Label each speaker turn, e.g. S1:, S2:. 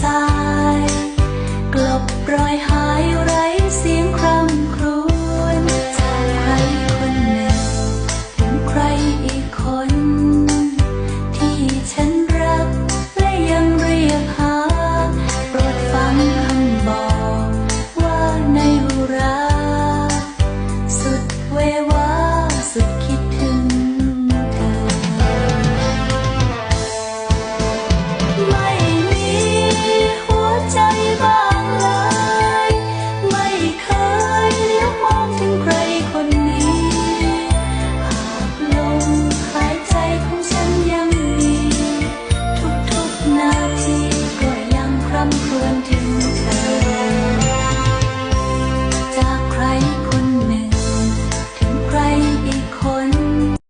S1: ทราย กลบรอยห I'm too.